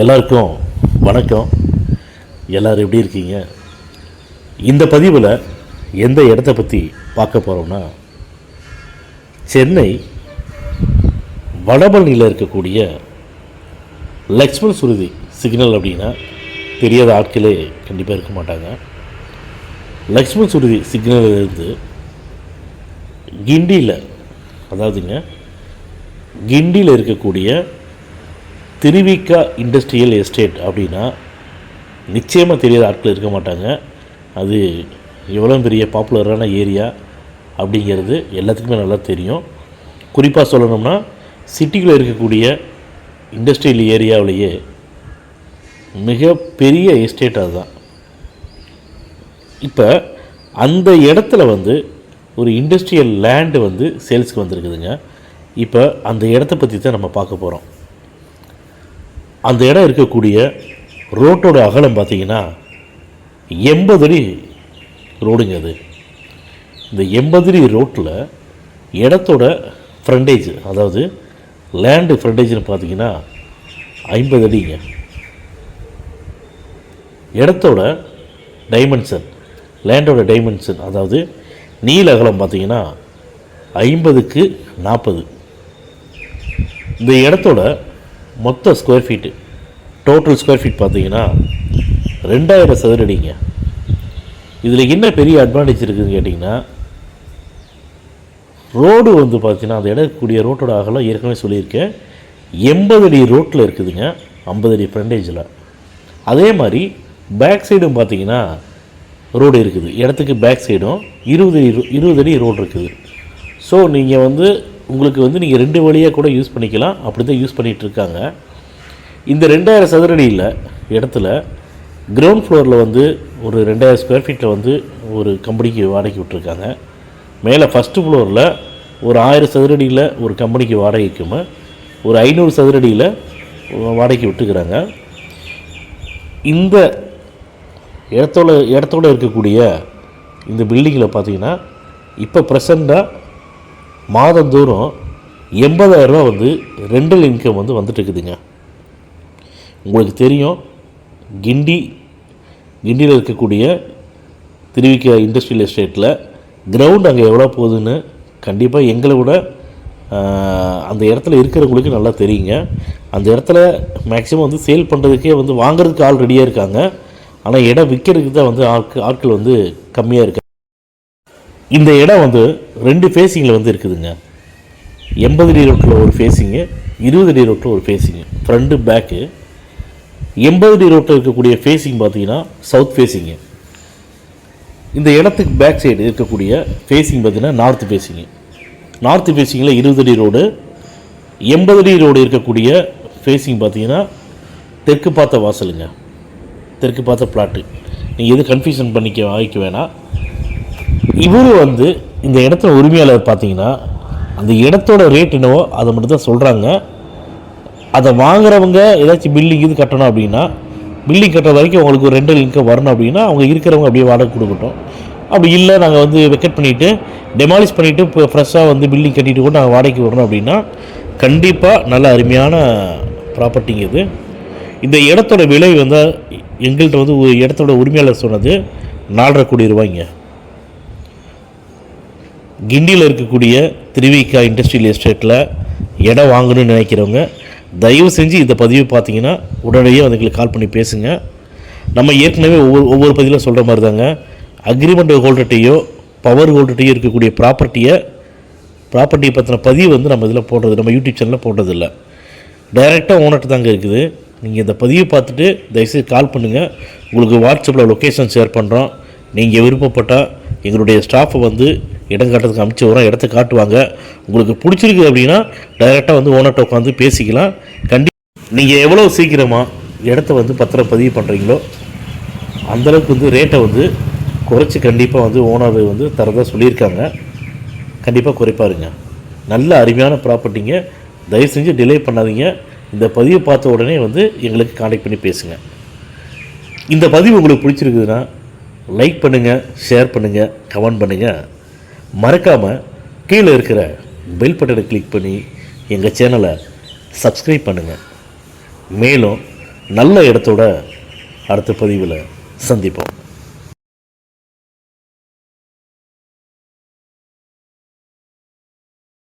எல்லாருக்கும் வணக்கம். எல்லோரும் எப்படி இருக்கீங்க? இந்த பதிவில் எந்த இடத்த பற்றி பார்க்க போகிறோம்னா சென்னை வடபழனியில் இருக்கக்கூடிய லக்ஷ்மண் சுருதி சிக்னல் அப்படின்னா தெரியாத ஆட்களே கண்டிப்பாக இருக்க மாட்டாங்க. லக்ஷ்மண் சுருதி சிக்னலில் இருந்து கிண்டியில் அதாவதுங்க கிண்டியில் இருக்கக்கூடிய திருவிக்கா இண்டஸ்ட்ரியல் எஸ்டேட் அப்படின்னா நிச்சயமாக தெரியாத ஆட்கள் இருக்க மாட்டாங்க. அது எவ்வளோ பெரிய பாப்புலரான ஏரியா அப்படிங்கிறது எல்லாத்துக்குமே நல்லா தெரியும். குறிப்பாக சொல்லணும்னா சிட்டிக்குள்ளே இருக்கக்கூடிய இண்டஸ்ட்ரியல் ஏரியாவிலேயே மிக பெரிய எஸ்டேட் அதுதான். இப்போ அந்த இடத்துல வந்து ஒரு இண்டஸ்ட்ரியல் லேண்டு வந்து சேல்ஸ்க்கு வந்திருக்குதுங்க. இப்போ அந்த இடத்த பற்றி தான் நம்ம பார்க்க போகிறோம் அந்த இடம் இருக்கக்கூடிய ரோட்டோட அகலம் பார்த்தீங்கன்னா எண்பது அடி ரோடுங்க அது. இந்த எண்பது அடி ரோட்டில் இடத்தோட ஃப்ரண்டேஜ் அதாவது லேண்டு ஃப்ரண்டேஜ்னு பார்த்தீங்கன்னா ஐம்பது அடிங்க. இடத்தோட டைமென்ஷன் லேண்டோட டைமென்ஷன் அதாவது நீல அகலம் பார்த்தீங்கன்னா ஐம்பதுக்கு நாற்பது. இந்த இடத்தோட மொத்த square feet total square feet பார்த்தீங்கன்னா ரெண்டாயிரம் சதுரடிங்க. இதில் என்ன பெரிய அட்வான்டேஜ் இருக்குதுன்னு கேட்டிங்கன்னா ரோடு வந்து பார்த்தீங்கன்னா அந்த இடம் இருக்கக்கூடிய ரோட்டோட அகலம் ஏற்கனவே சொல்லியிருக்கேன். எண்பது அடி ரோட்டில் இருக்குதுங்க ஐம்பது அடி ஃப்ரண்டேஜில் அதே மாதிரி பேக் சைடும் பார்த்தீங்கன்னா ரோடு இருக்குது. இடத்துக்கு பேக் சைடும் இருபது அடி இருபது அடி ரோடு இருக்குது. ஸோ நீங்கள் வந்து உங்களுக்கு வந்து நீங்கள் ரெண்டு வழியாக கூட யூஸ் பண்ணிக்கலாம். அப்படி தான் யூஸ் பண்ணிகிட்ருக்காங்க இந்த ரெண்டாயிரம் சதுரடியில் இடத்துல கிரவுண்ட் ஃப்ளோரில் வந்து ஒரு ரெண்டாயிரம் ஸ்கொயர் ஃபீட்டில் வந்து ஒரு கம்பெனிக்கு வாடகைக்கு விட்டுருக்காங்க. மேலே ஃபஸ்ட்டு ஃப்ளோரில் ஒரு ஆயிரம் சதுரடியில் ஒரு கம்பெனிக்கு வாடகைக்கும் ஒரு ஐநூறு சதுரடியில் வாடகைக்கு விட்டுக்கிறாங்க இந்த இடத்தோட இடத்தோட இருக்கக்கூடிய இந்த பில்டிங்கில் பார்த்தீங்கன்னா இப்போ ப்ரெசண்ட்டாக மாதந்தோறும் எண்பதாயிரரூபா வந்து ரெண்டல் இன்கம் வந்து வந்துட்டுருக்குதுங்க. உங்களுக்கு தெரியும் கிண்டி கிண்டியில் இருக்கக்கூடிய திருவிக்க இண்டஸ்ட்ரியல் எஸ்டேட்டில் கிரவுண்ட் அங்கே எவ்வளோ போகுதுன்னு கண்டிப்பாக எங்களை விட அந்த இடத்துல இருக்கிறவங்களுக்கு நல்லா தெரியுங்க. அந்த இடத்துல மேக்ஸிமம் வந்து சேல் பண்ணுறதுக்கே வந்து வாங்குறதுக்கு ஆள் ரெடியாக இருக்காங்க. ஆனால் இடம் விற்கிறதுக்கு தான் வந்து ஆட்கள் ஆட்கள் வந்து கம்மியாக இருக்காங்க. இந்த இடம் வந்து ரெண்டு ஃபேஸிங்கில் வந்து இருக்குதுங்க. எண்பது அடி ரோட்டில் ஒரு ஃபேஸிங்கு இருபது அடி ரோட்டில் ஒரு ஃபேஸிங்கு ஃப்ரண்ட்டு பேக்கு எண்பது அடி ரோட்டில் இருக்கக்கூடிய ஃபேஸிங் பார்த்தீங்கன்னா சவுத் ஃபேஸிங்கு இந்த இடத்துக்கு பேக் சைடு இருக்கக்கூடிய ஃபேஸிங் பார்த்தீங்கன்னா நார்த் ஃபேஸிங்கு நார்த் ஃபேஸிங்கில் இருபது அடி ரோடு எண்பது அடி ரோடு இருக்கக்கூடிய ஃபேஸிங் பார்த்தீங்கன்னா தெற்கு பார்த்த வாசலுங்க. தெற்கு பார்த்த பிளாட்டு நீங்கள் எது கன்ஃபியூஷன் பண்ணிக்க வாங்கிக்க வேணாம். இவர் வந்து இந்த இடத்துல உரிமையாளர் பார்த்தீங்கன்னா அந்த இடத்தோட ரேட் என்னவோ அதை மட்டும் தான் சொல்கிறாங்க அதை வாங்குறவங்க ஏதாச்சும் பில்டிங் இது கட்டணும் அப்படின்னா பில்டிங் கட்டுற வரைக்கும் உங்களுக்கு ஒரு ரெண்டல் இன்கம் வரணும் அப்படின்னா அவங்க இருக்கிறவங்க அப்படியே வாடகை கொடுக்கட்டும். அப்படி இல்லை நாங்கள் வந்து வெக்கெட் பண்ணிவிட்டு டெமாலிஷ் பண்ணிவிட்டு இப்போ ஃப்ரெஷ்ஷாக வந்து பில்டிங் கட்டிட்டு கூட நாங்கள் வாடகைக்கு வரணும் அப்படின்னா கண்டிப்பாக நல்ல அருமையான ப்ராப்பர்ட்டிங்க இது. இந்த இடத்தோட விலை வந்து எங்கள்கிட்ட வந்து இடத்தோட உரிமையாளர் சொன்னது நாலரை கோடி ரூபாய்ங்க. கிண்டியில் இருக்கக்கூடிய திருவிக்கா இண்டஸ்ட்ரியல் எஸ்டேட்டில் இடம் வாங்கணும்னு நினைக்கிறவங்க தயவு செஞ்சு இந்த பதிவு பார்த்தீங்கன்னா உடனடியே வந்து எங்களுக்கு கால் பண்ணி பேசுங்க. நம்ம ஏற்கனவே ஒவ்வொரு ஒவ்வொரு பதிவில் சொல்கிற மாதிரி தாங்க அக்ரிமெண்ட் ஹோல்டர்ட்டையோ பவர் ஹோல்டர்ட்டையோ இருக்கக்கூடிய ப்ராப்பர்ட்டியை ப்ராப்பர்ட்டியை பற்றின பதிவு வந்து நம்ம இதில் போடுறது நம்ம யூடியூப் சேனலில் போடுறதில்ல. டைரெக்டாக ஓனர்கிட்ட தாங்க இருக்குது. நீங்கள் இந்த பதிவை பார்த்துட்டு தயவுசெய்து கால் பண்ணுங்கள் உங்களுக்கு வாட்ஸ்அப்பில் லொக்கேஷன் ஷேர் பண்ணுறோம் நீங்கள் விருப்பப்பட்டால் எங்களுடைய ஸ்டாஃபை வந்து இடம் காட்டுறதுக்கு அமுச்சு வரோம் இடத்த காட்டுவாங்க. உங்களுக்கு பிடிச்சிருக்கு அப்படின்னா டைரெக்டாக வந்து ஓனர்கிட்ட உட்காந்து பேசிக்கலாம். கண்டி நீங்கள் எவ்வளோ சீக்கிரமாக இடத்த வந்து பத்திரம் பதிவு பண்ணுறீங்களோ அந்தளவுக்கு வந்து ரேட்டை வந்து குறைச்சி கண்டிப்பாக வந்து ஓனர் வந்து தரதாக சொல்லியிருக்காங்க. கண்டிப்பாக குறைப்பாருங்க நல்ல அருமையான ப்ராப்பர்ட்டிங்க தயவு செஞ்சு டிலே பண்ணாதீங்க. இந்த பதிவை பார்த்த உடனே வந்து எங்களுக்கு காண்டாக்ட் பண்ணி பேசுங்க. இந்த பதிவு உங்களுக்கு பிடிச்சிருக்குதுன்னா லைக் பண்ணுங்கள் ஷேர் பண்ணுங்கள் கமெண்ட் பண்ணுங்கள் மறக்காமல் கீழே இருக்கிற பெல் பட்டனை கிளிக் பண்ணி எங்கள் சேனலை சப்ஸ்கிரைப் பண்ணுங்கள் மேலும் நல்ல இடத்தோட அடுத்த பதிவில் சந்திப்போம்.